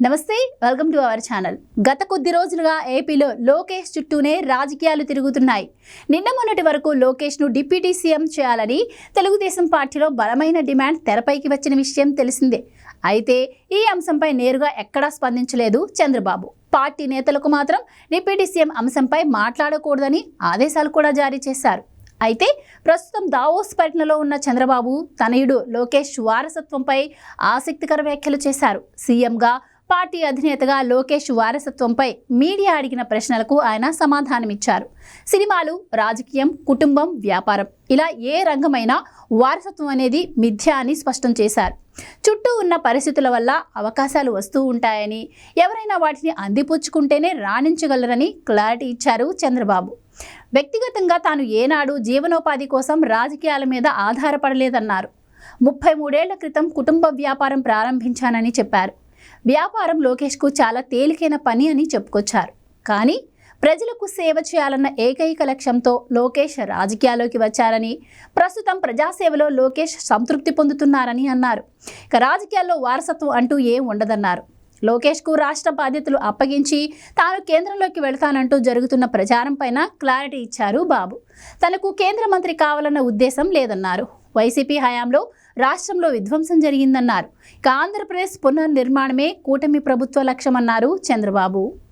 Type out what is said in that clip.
నమస్తే welcome to our channel. గత కొద్ది రోజులుగా ఏపీలో లోకేష్ చుట్టూనే రాజకీయాలు తిరుగుతున్నాయి. నిన్న మొన్నటి వరకు లోకేష్ను డిప్యూటీ సీఎం చేయాలని తెలుగుదేశం పార్టీలో బలమైన డిమాండ్ తెరపైకి వచ్చిన విషయం తెలిసిందే. అయితే ఈ అంశంపై నేరుగా ఎక్కడా స్పందించలేదు చంద్రబాబు. పార్టీ నేతలకు మాత్రం డిప్యూటీ సీఎం అంశంపై మాట్లాడకూడదని ఆదేశాలు కూడా జారీ చేశారు. అయితే ప్రస్తుతం దావోస్ పర్యటనలో ఉన్న చంద్రబాబు తనయుడు లోకేష్ వారసత్వంపై ఆసక్తికర వ్యాఖ్యలు చేశారు. సీఎంగా పార్టీ అధినేతగా లోకేష్ వారసత్వంపై మీడియా అడిగిన ప్రశ్నలకు ఆయన సమాధానమిచ్చారు. సినిమాలు రాజకీయం కుటుంబం వ్యాపారం. ఇలా ఏ రంగమైనా వారసత్వం అనేది మిథ్య అని స్పష్టం చేశారు. చుట్టూ ఉన్న పరిస్థితుల వల్ల అవకాశాలు వస్తూ ఉంటాయని ఎవరైనా వాటిని అందిపుచ్చుకుంటేనే రాణించగలరని క్లారిటీ ఇచ్చారు చంద్రబాబు. వ్యక్తిగతంగా తాను ఏనాడు జీవనోపాధి కోసం రాజకీయాల మీద ఆధారపడలేదన్నారు. ముప్పై మూడేళ్ళ క్రితం కుటుంబ వ్యాపారం ప్రారంభించానని చెప్పారు. వ్యాపారం లోకేష్కు చాలా తేలికైన పని అని చెప్పుకొచ్చారు. కానీ ప్రజలకు సేవ చేయాలన్న ఏకైక లక్ష్యంతో లోకేష్ రాజకీయాల్లోకి వచ్చారని ప్రస్తుతం ప్రజాసేవలో లోకేష్ సంతృప్తి పొందుతున్నారని అన్నారు. ఇక రాజకీయాల్లో వారసత్వం అంటూ ఏం ఉండదన్నారు. లోకేష్కు రాష్ట్ర బాధ్యతలు అప్పగించి తాను కేంద్రంలోకి వెళతానంటూ జరుగుతున్న ప్రచారం పైన క్లారిటీ ఇచ్చారు బాబు. తనకు కేంద్ర మంత్రి కావాలన్న ఉద్దేశం లేదన్నారు. వైసీపీ హయాంలో రాష్ట్రంలో విధ్వంసం జరిగిందన్నారు. ఇక ఆంధ్రప్రదేశ్ పునర్నిర్మాణమే కూటమి ప్రభుత్వ లక్ష్యమన్నారు చంద్రబాబు.